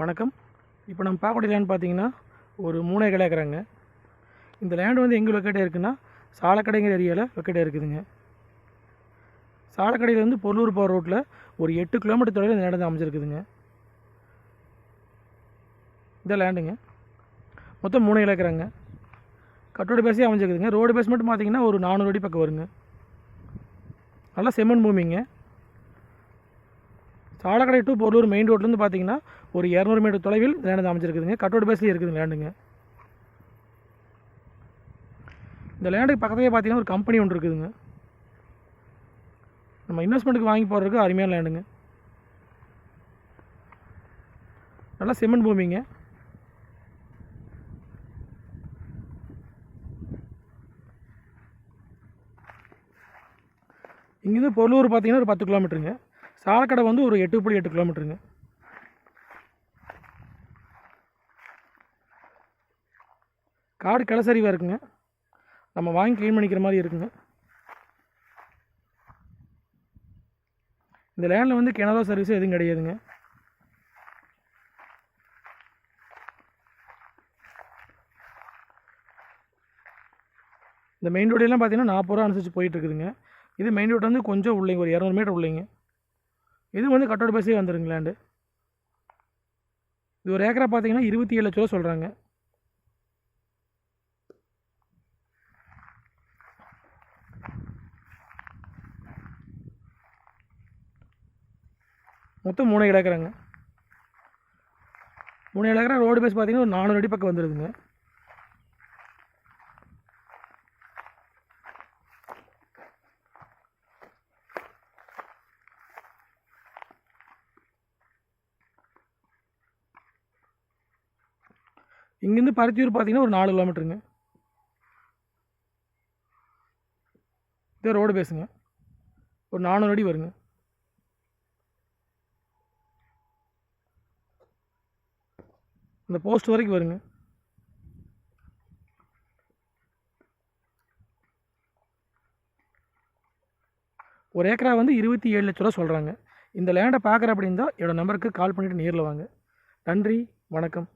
வணக்கம். இப்போ நம்ம பார்க்கக்கூடிய லேண்ட் பார்த்தீங்கன்னா ஒரு மூணு கடை ஏக்கராங்க. இந்த லேண்ட் வந்து எங்கே லொக்கேட்டாக இருக்குன்னா சாலக்கடைங்கிற ஏரியாவில் லொக்கேட்டாக இருக்குதுங்க சாலக்கடையிலேருந்து பொருளூர் போகிற ரோட்டில் ஒரு எட்டு கிலோமீட்டர் தொலைவில் இந்த லேண்ட் வந்து அமைஞ்சிருக்குதுங்க. இந்த லேண்டுங்க மொத்தம் மூணு ஏக்கர் ஏக்கராங்க. கட்டோட பேஸே அமைஞ்சிருக்குதுங்க. ரோடு பேஸ் மட்டும் பார்த்தீங்கன்னா ஒரு நானூறு அடி பக்கம் வருங்க. நல்லா செம்மண் பூமிங்க. சாலக்கடை டு பொருளூர் மெயின் ரோட்லேருந்து பார்த்தீங்கன்னா ஒரு இரநூறு மீட்டர் தொலைவில் லேண்ட் அமைச்சிருக்குதுங்க கட்டோட பேஸ்லேயே இருக்குது லேண்டுங்க இந்த லேண்டுக்கு பக்கத்துலேயே பார்த்தீங்கன்னா ஒரு கம்பெனி ஒன்று இருக்குதுங்க. நம்ம இன்வெஸ்ட்மெண்ட்டுக்கு வாங்கி போடுறதுக்கு அருமையான லேண்டுங்க நல்லா சிமெண்ட் பூமிங்க. இங்கேருந்து பொருளூர் பார்த்தீங்கன்னா ஒரு பத்து கிலோமீட்டருங்க சாலக்கடை வந்து ஒரு எட்டு புள்ளி எட்டு கிலோமீட்டருங்க. காடு கிளசரிவாக இருக்குங்க. நம்ம வாங்கி க்ளீன் பண்ணிக்கிற மாதிரி இருக்குங்க. இந்த லேண்டில் வந்து கெனரா சர்வீஸ் எதுவும் கிடையாதுங்க. இந்த மெயின் ரோடெல்லாம் பார்த்தீங்கன்னா நாற்பது ரூபா அனுசரிச்சு போயிட்டு இருக்குதுங்க. இது மெயின் ரோடு வந்து கொஞ்சம் உள்ளேங்க ஒரு இரநூறு மீட்டர் உள்ளேங்க. இது வந்து கட்டோட பேசி வந்துருங்க லேண்டு இது ஒரு ஏக்கரா பார்த்தீங்கன்னா இருபத்தி ஏழு லட்ச ரூபா சொல்கிறாங்க மொத்தம் மூணு ஏக்கராங்க. மூணு ஏக்கரா ரோடு பேஸ் பார்த்தீங்கன்னா ஒரு நானூறு அடி பக்கம் வந்துடுதுங்க இங்கேருந்து பருத்தியூர் பார்த்தீங்கன்னா ஒரு நாலு கிலோமீட்டருங்க. இதே ரோடு பேசுங்க. ஒரு நானூறு அடி வருங்க. இந்த போஸ்ட் வரைக்கும் வருங்க. ஒரு ஏக்கரா வந்து இருபத்தி ஏழு லட்ச ரூபா சொல்கிறாங்க இந்த லேண்டை பார்க்குற அப்படின்னா என்னோடய நம்பருக்கு கால் பண்ணிவிட்டு நேரில் வாங்க. நன்றி வணக்கம்.